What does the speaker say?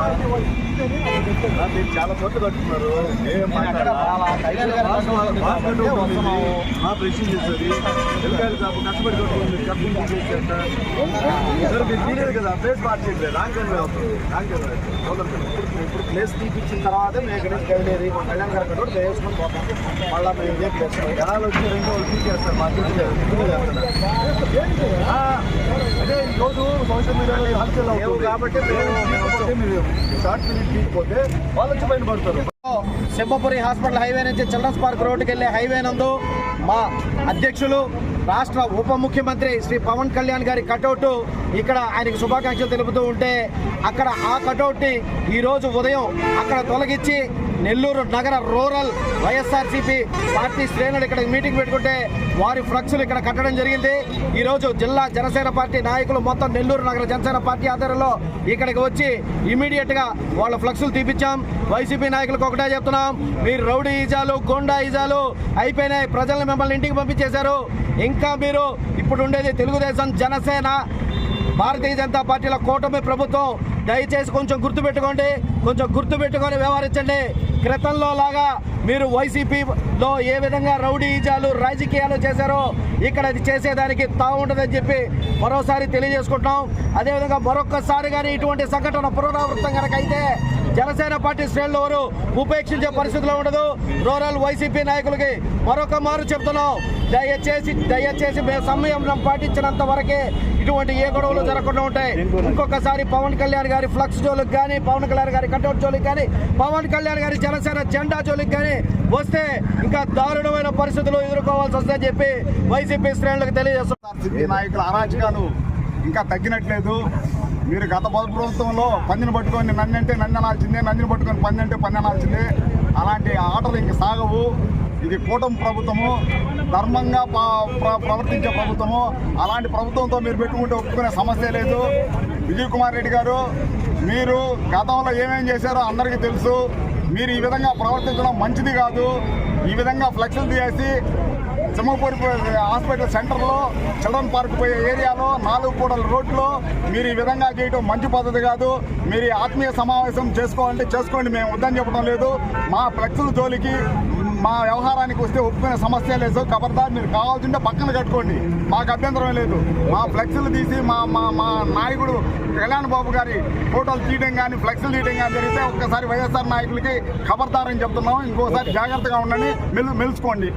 out of the way. చాలా కోట్లు కట్టుకున్నారు. ఏం ప్రెషన్ చేసేది ఎల్కాయలు కాపు కష్టపడి కట్టుకుంది కట్టుకుంది చేసేట సరే మీరు తెలియదు కదా ప్లేస్ అవుతుంది రాంగ్ కన్వే అవుతుంది ఇప్పుడు ప్లేస్ తీపిచ్చిన తర్వాత మేము ఇక్కడ నుంచి కదిలేదు ఇప్పుడు కళ్యాణ్ గారు కూడా వేసుకొని పోతాం. మళ్ళీ మేము జనాలు వచ్చి రెండు రోజులు తీసేస్తారు మా అదే ఈ రోజు సోషల్ మీడియాలో కాబట్టి షార్ట్ ఫిలిం తీయకపోతే వాళ్ళు వచ్చి పైన పడతారు సింహపురి హాస్పిటల్ హైవే నుంచి చిల్డ్రన్స్ పార్క్ రోడ్డుకి వెళ్ళే హైవే నందు మా అధ్యక్షులు రాష్ట్ర ఉప ముఖ్యమంత్రి శ్రీ పవన్ కళ్యాణ్ గారి కటౌట్ ఇక్కడ ఆయనకి శుభాకాంక్షలు తెలుపుతూ ఉంటే అక్కడ ఆ కటౌట్ని ఈరోజు ఉదయం అక్కడ తొలగించి నెల్లూరు నగర రూరల్ వైఎస్ఆర్సీపీ పార్టీ శ్రేణులు ఇక్కడ మీటింగ్ పెట్టుకుంటే వారి ఫ్లక్స్లు ఇక్కడ కట్టడం జరిగింది. ఈరోజు జిల్లా జనసేన పార్టీ నాయకులు మొత్తం నెల్లూరు నగర జనసేన పార్టీ ఆధ్వర్యంలో ఇక్కడికి వచ్చి ఇమీడియట్గా వాళ్ళ ఫ్లక్స్లు తీపిచ్చాం. వైసీపీ నాయకులకు ఒకటే చెప్తున్నాం. మీరు రౌడీ ఈజాలు గోండా ఈజాలు అయిపోయినాయి. ప్రజలను మిమ్మల్ని ఇంటికి పంపించేశారు. ఇంకా మీరు ఇప్పుడు ఉండేది తెలుగుదేశం జనసేన భారతీయ జనతా పార్టీల కూటమి ప్రభుత్వం. దయచేసి కొంచెం గుర్తుపెట్టుకోండి. కొంచెం గుర్తుపెట్టుకొని వ్యవహరించండి. క్రితంలో లాగా మీరు వైసీపీలో ఏ విధంగా రౌడీజాలు రాజకీయాలు చేశారో ఇక్కడ అది చేసేదానికి తాగుంటుందని చెప్పి మరోసారి తెలియజేసుకుంటున్నాం. అదేవిధంగా మరొక్కసారి కానీ ఇటువంటి సంఘటన పునరావృతం కనుక అయితే జనసేన పార్టీ శ్రేణులు ఎవరు ఉపేక్షించే పరిస్థితిలో ఉండదు. రూరల్ వైసీపీ నాయకులకి మరొక మారు చెప్తున్నాం. దయచేసి దయచేసి మేము సమయం పాటించినంత వరకే ఇటువంటి ఏ గొడవలు జరగకుండా ఉంటాయి. ఇంకొకసారి పవన్ కళ్యాణ్ గారి ఫ్లక్స్ జోలికి కానీ పవన్ కళ్యాణ్ గారి కంటౌట్ జోలికి కానీ పవన్ కళ్యాణ్ గారి జనసేన జెండా జోలికి కానీ వస్తే ఇంకా దారుణమైన పరిస్థితులు ఎదుర్కోవాల్సి వస్తుందని చెప్పి వైసీపీ శ్రేణులకు తెలియజేస్తున్నారు సిపి నాయకుల అరాచకాలు ఇంకా తగ్గినట్లేదు. మీరు గత ప్రభుత్వంలో పందిని పట్టుకొని నన్ను అంటే నన్ను అనాల్సిందే నన్నుని పట్టుకొని పంది అంటే పంది అనాల్సిందే. అలాంటి ఆటలు ఇంక సాగవు. ఇది కూటమి ప్రభుత్వము ధర్మంగా ప్ర- ప్రవర్తించే ప్రభుత్వము. అలాంటి ప్రభుత్వంతో మీరు పెట్టుకుంటే ఒప్పుకునే సమస్య లేదు. విజయ్ కుమార్ రెడ్డి గారు మీరు గతంలో ఏమేం చేశారో అందరికీ తెలుసు. మీరు ఈ విధంగా ప్రవర్తించడం మంచిది కాదు. ఈ విధంగా ఫ్లెక్సులు తీసేసి సింహపూర్ హాస్పిటల్ సెంటర్లో చిల్డ్రన్ పార్క్ పోయే ఏరియాలో నాలుగు కూడల రోడ్లో మీరు ఈ విధంగా చేయడం మంచి పద్ధతి కాదు. మీరు ఆత్మీయ సమావేశం చేసుకోవాలంటే చేసుకోండి మేము వద్దని చెప్పడం లేదు. మా ఫ్లెక్సుల జోలికి మా వ్యవహారానికి వస్తే ఒప్పుకునే సమస్య లేదు. కబర్దార్ మీరు కావాల్సింటే పక్కన కట్టుకోండి. మాకు అభ్యంతరం లేదు. మా ఫ్లెక్సులు తీసి మా మా మా నాయకుడు కళ్యాణ్ బాబు గారి ఫోటోలు తీయడం కానీ ఫ్లెక్సులు తీయడం కానీ జరిగితే ఒక్కసారి వైఎస్ఆర్ నాయకులకి ఖబర్దార్ అని చెప్తున్నాం ఇంకోసారి జాగ్రత్తగా ఉండండి. మెలు మెలుచుకోండి